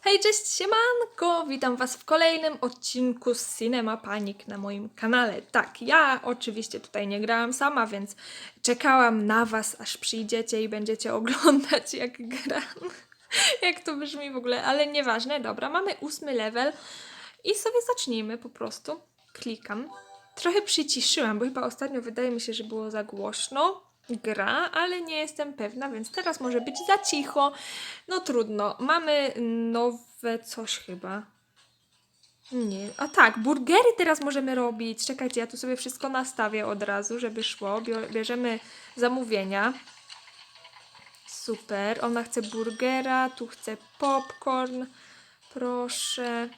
Hej, cześć, siemanko! Witam Was w kolejnym odcinku z Cinema Panic na moim kanale. Tak, ja oczywiście tutaj nie grałam sama, więc czekałam na Was, aż przyjdziecie i będziecie oglądać jak gram. jak to brzmi w ogóle, ale nieważne. Dobra, mamy ósmy level i sobie zacznijmy po prostu. Klikam. Trochę przyciszyłam, bo chyba ostatnio wydaje mi się, że było za głośno gra, ale nie jestem pewna, więc teraz może być za cicho. No trudno. Mamy nowe coś chyba. Nie. A tak, burgery teraz możemy robić. Czekajcie, ja tu sobie wszystko nastawię od razu, żeby szło. Bierzemy zamówienia. Super. Ona chce burgera, tu chce popcorn. Proszę.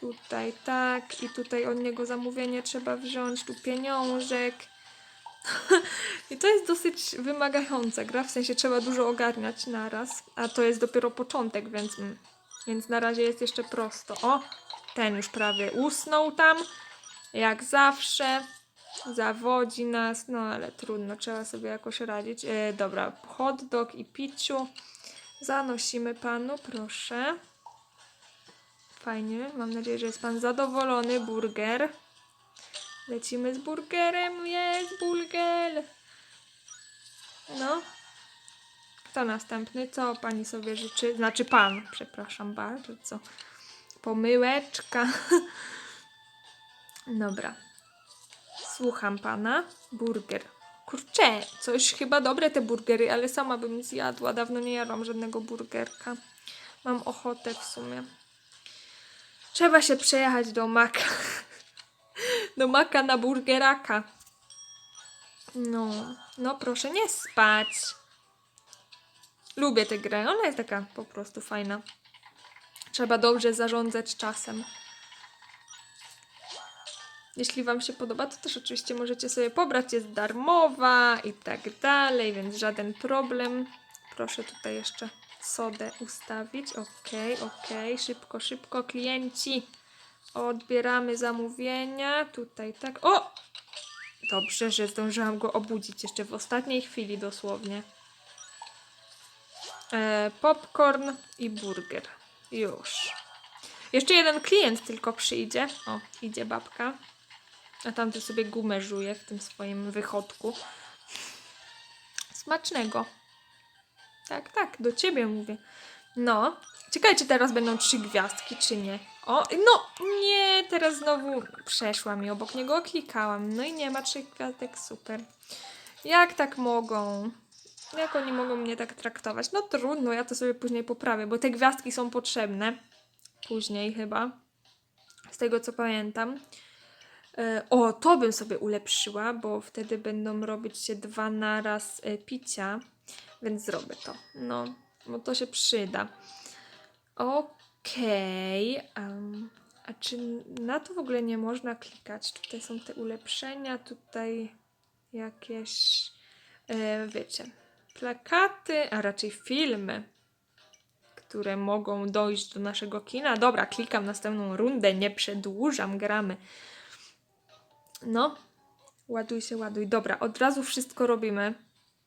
Tutaj tak. I tutaj od niego zamówienie trzeba wziąć. Tu pieniążek. I to jest dosyć wymagająca gra, w sensie trzeba dużo ogarniać naraz, a to jest dopiero początek, więc, mm, więc na razie jest jeszcze prosto. O, ten już prawie usnął tam, jak zawsze. Zawodzi nas, no ale trudno, trzeba sobie jakoś radzić. E, dobra, hot dog i piciu. Zanosimy panu, proszę. Fajnie, mam nadzieję, że jest pan zadowolony. Burger. Lecimy z burgerem, jest burger. No. Kto następny? Co pani sobie życzy? Znaczy pan, przepraszam bardzo, co? Pomyłeczka. Dobra. Słucham pana. Burger. Kurczę, coś chyba dobre te burgery, ale sama bym zjadła. Dawno nie jadłam żadnego burgerka. Mam ochotę w sumie. Trzeba się przejechać do Maka. Do Maka na burgeraka. No, no proszę nie spać. Lubię tę grę, ona jest taka po prostu fajna. Trzeba dobrze zarządzać czasem. Jeśli Wam się podoba, to też oczywiście możecie sobie pobrać, jest darmowa i tak dalej, więc żaden problem. Proszę tutaj jeszcze sodę ustawić. Okej, okej, szybko, szybko, klienci. Odbieramy zamówienia. Tutaj tak. O! Dobrze, że zdążyłam go obudzić jeszcze w ostatniej chwili dosłownie. E, popcorn i burger. Już. Jeszcze jeden klient tylko przyjdzie. O, idzie babka. A tamty sobie gumę żuje w tym swoim wychodku. Smacznego. Tak, tak, do ciebie mówię. No. Ciekawe, czy teraz będą trzy gwiazdki, czy nie. O, no, nie, teraz znowu przeszła mi obok niego, klikałam. No i nie ma trzech gwiazdek, super. Jak tak mogą? Jak oni mogą mnie tak traktować? No trudno, ja to sobie później poprawię, bo te gwiazdki są potrzebne. Później chyba. Z tego co pamiętam. E, O, to bym sobie ulepszyła, bo wtedy będą robić się dwa naraz e, picia, więc zrobię to. No, bo to się przyda. Okej. Em, a czy na to w ogóle nie można klikać? Tutaj są te ulepszenia, tutaj jakieś, e, wiecie, plakaty, a raczej filmy, które mogą dojść do naszego kina. Dobra, klikam następną rundę, nie przedłużam, gramy. No, ładuj się, ładuj. Dobra, od razu wszystko robimy.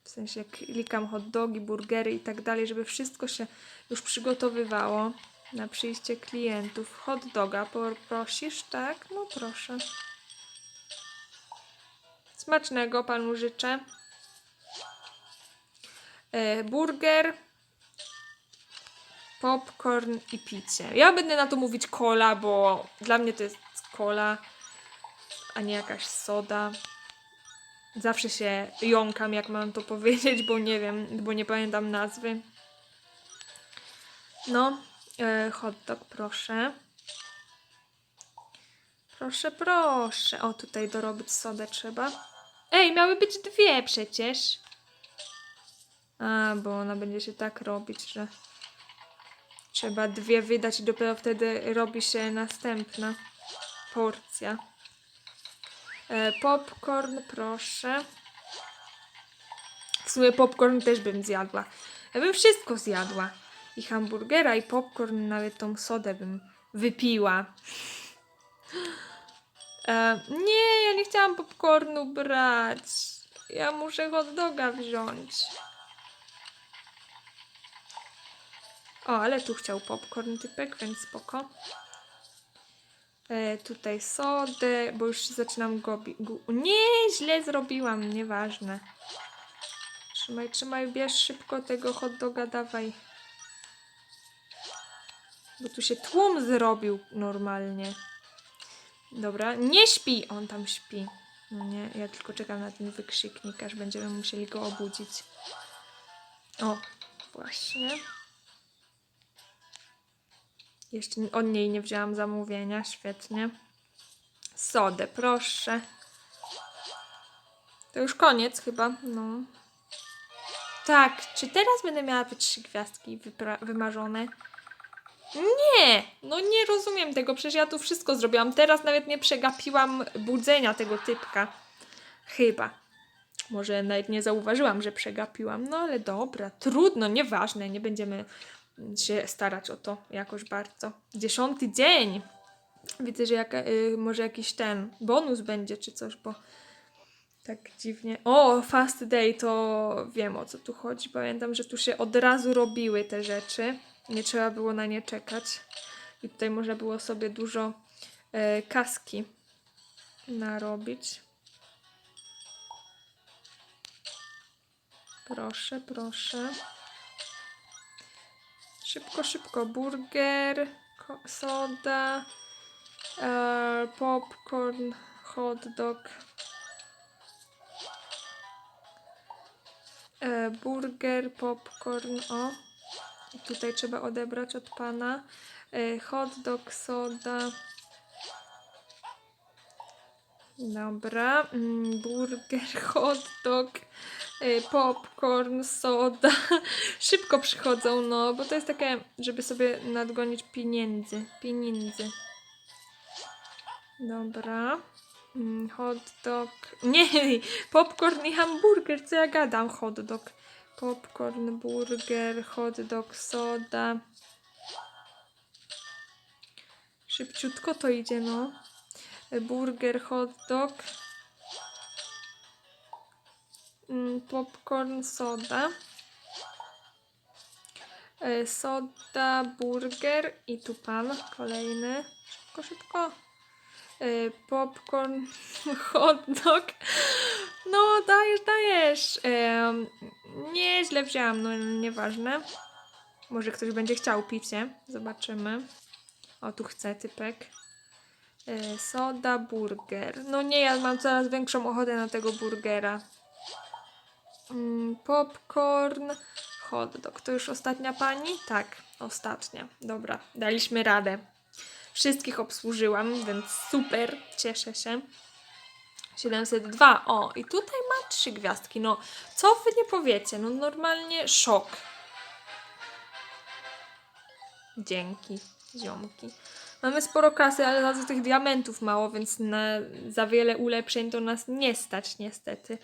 W sensie klikam hot dogi, burgery i tak dalej, żeby wszystko się już przygotowywało na przyjście klientów. Hot doga poprosisz, tak? No proszę. Smacznego panu życzę. E, burger, popcorn i picie. Ja będę na to mówić cola, bo dla mnie to jest cola, a nie jakaś soda. Zawsze się jąkam, jak mam to powiedzieć, bo nie wiem, bo nie pamiętam nazwy. No, e, hot dog, proszę. Proszę, proszę. O, tutaj dorobić sodę trzeba. Ej, miały być dwie przecież. A, bo ona będzie się tak robić, że trzeba dwie wydać i dopiero wtedy robi się następna porcja. E, popcorn, proszę. W sumie popcorn też bym zjadła. Ja bym wszystko zjadła. I hamburgera, i popcorn, nawet tą sodę bym wypiła. E, nie, ja nie chciałam popcornu brać. Ja muszę hot doga wziąć. O, ale tu chciał popcorn typek, więc spoko. E, tutaj sodę, bo już zaczynam gobi... Gu... Nie, źle zrobiłam, nieważne. Trzymaj, trzymaj, bierz szybko tego hot doga, dawaj. Bo tu się tłum zrobił normalnie. Dobra, nie śpi! On tam śpi. No nie, ja tylko czekam na ten wykrzyknik, aż będziemy musieli go obudzić. O, właśnie. Jeszcze od niej nie wzięłam zamówienia, świetnie. Sodę, proszę. To już koniec chyba, no. Tak, czy teraz będę miała te trzy gwiazdki wymarzone? Nie! No nie rozumiem tego, przecież ja tu wszystko zrobiłam. Teraz nawet nie przegapiłam budzenia tego typka. Chyba. Może nawet nie zauważyłam, że przegapiłam. No ale dobra, trudno, nieważne, nie będziemy się starać o to jakoś bardzo. Dziesiąty dzień. Widzę, że y, może jakiś ten bonus będzie czy coś, bo tak dziwnie. O, fast day, to wiem o co tu chodzi. Pamiętam, że tu się od razu robiły te rzeczy. Nie trzeba było na nie czekać. I tutaj można było sobie dużo e, kaski narobić. Proszę, proszę. Szybko, szybko. Burger, soda, e, popcorn, hot dog. E, burger, popcorn, o. Tutaj trzeba odebrać od pana. E, hot dog, soda. Dobra. Mm, burger, hot dog, e, popcorn, soda. Szybko przychodzą, no, bo to jest takie, żeby sobie nadgonić pieniędzy. Pieniędzy. Dobra. Mm, Hot dog. Nie, popcorn i hamburger. Co ja gadam? Hot dog. Popcorn, burger, hot dog, soda. Szybciutko to idzie, no. Burger, hot dog. Mm, Popcorn, soda. E, Soda, burger i tu pan kolejny. Szybko, szybko. E, Popcorn, hot dog. No, dajesz, dajesz. Em, nie, źle wzięłam, no nieważne. Może ktoś będzie chciał picie. Zobaczymy. O, tu chce typek. E, soda, burger. No nie, ja mam coraz większą ochotę na tego burgera. Mm, popcorn, hot dog. To już ostatnia pani? Tak, ostatnia. Dobra, daliśmy radę. Wszystkich obsłużyłam, więc super, cieszę się. 702. O, i tutaj ma trzy gwiazdki. No, co wy nie powiecie? No, normalnie szok. Dzięki, ziomki. Mamy sporo kasy, ale za to tych diamentów mało, więc na, za wiele ulepszeń to nas nie stać, niestety.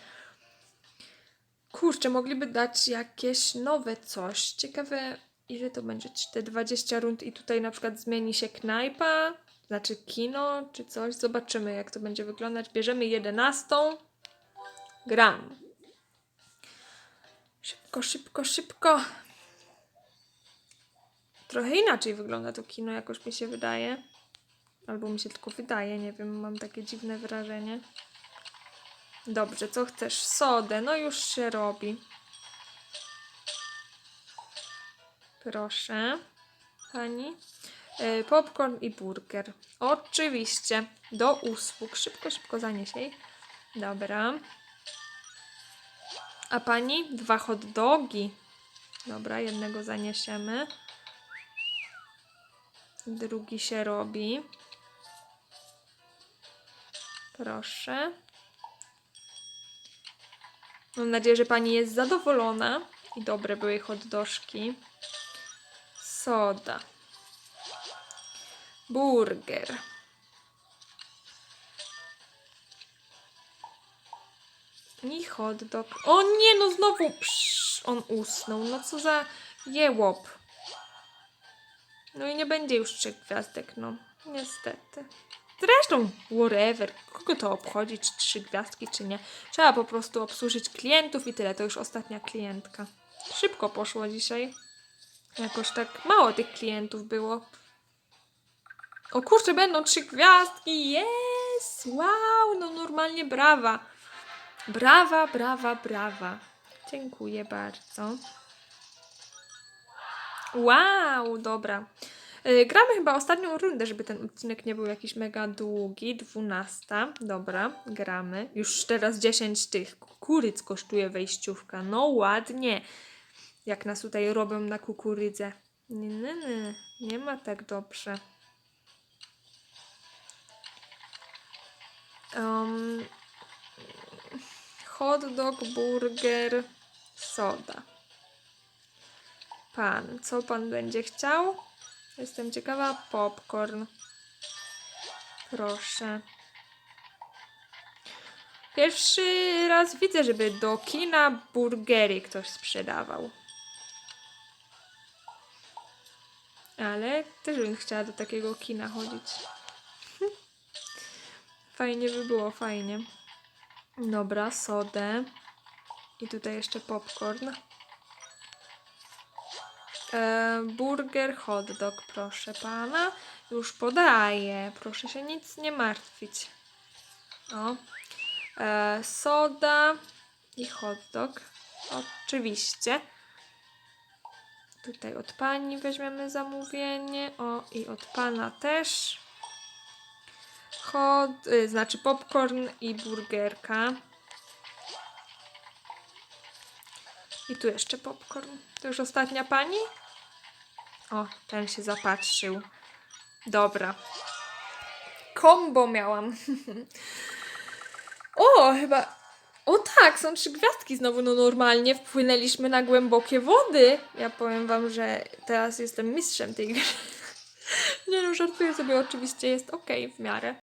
Kurczę, mogliby dać jakieś nowe coś. Ciekawe, ile to będzie? Czy te 20 rund i tutaj na przykład zmieni się knajpa? Znaczy kino, czy coś? Zobaczymy, jak to będzie wyglądać. Bierzemy 11. Gram. Szybko, szybko, szybko. Trochę inaczej wygląda to kino, jakoś mi się wydaje. Albo mi się tylko wydaje, nie wiem, mam takie dziwne wrażenie. Dobrze, co chcesz? Sodę, no już się robi. Proszę, pani. E, Popcorn i burger. Oczywiście, do usług. Szybko, szybko zanieś jej. Dobra. A pani? Dwa hot dogi. Dobra, jednego zaniesiemy. Drugi się robi. Proszę. Mam nadzieję, że pani jest zadowolona i dobre były hot dożki. Soda. Burger. I hot dog. O nie, no znowu psz, on usnął. No co za jełop. No i nie będzie już trzech gwiazdek, no. Niestety. Zresztą, whatever. Kogo to obchodzi, czy trzy gwiazdki, czy nie. Trzeba po prostu obsłużyć klientów i tyle. To już ostatnia klientka. Szybko poszło dzisiaj. Jakoś tak mało tych klientów było. O kurczę, będą trzy gwiazdki, jest! Wow, no normalnie brawa. Brawa, brawa, brawa. Dziękuję bardzo. Wow, dobra. Y, Gramy chyba ostatnią rundę, żeby ten odcinek nie był jakiś mega długi. 12. Dobra, gramy. Już teraz 10 tych kukuryc kosztuje wejściówka. No ładnie. Jak nas tutaj robią na kukurydzę. Nie, nie, nie. Nie ma tak dobrze. Um, hot dog, burger, soda. Pan, co pan będzie chciał? Jestem ciekawa. Popcorn. Proszę. Pierwszy raz widzę, żeby do kina burgery ktoś sprzedawał. Ale też bym chciała do takiego kina chodzić. Fajnie by było, fajnie. Dobra, sodę. I tutaj jeszcze popcorn. E, burger, hot dog, proszę pana. Już podaję. Proszę się nic nie martwić. O. E, soda i hot dog. Oczywiście. Tutaj od pani weźmiemy zamówienie. O, i od pana też. Hot, y, znaczy popcorn i burgerka. I tu jeszcze popcorn. To już ostatnia pani? O, ten się zapatrzył. Dobra. Kombo miałam. o, chyba. O tak, są trzy gwiazdki znowu. No normalnie wpłynęliśmy na głębokie wody. Ja powiem wam, że teraz jestem mistrzem tej gry. Nie no, żartuję sobie, oczywiście jest ok w miarę.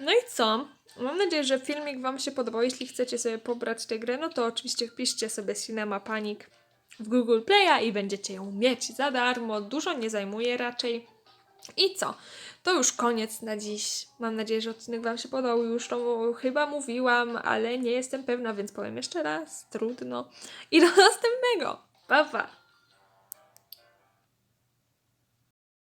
No i co? Mam nadzieję, że filmik Wam się podobał. Jeśli chcecie sobie pobrać tę grę, no to oczywiście wpiszcie sobie Cinema Panic w Google Play'a i będziecie ją mieć za darmo. Dużo nie zajmuje raczej. I co? To już koniec na dziś. Mam nadzieję, że odcinek Wam się podobał. Już to chyba mówiłam, ale nie jestem pewna, więc powiem jeszcze raz. Trudno. I do następnego. Pa, pa.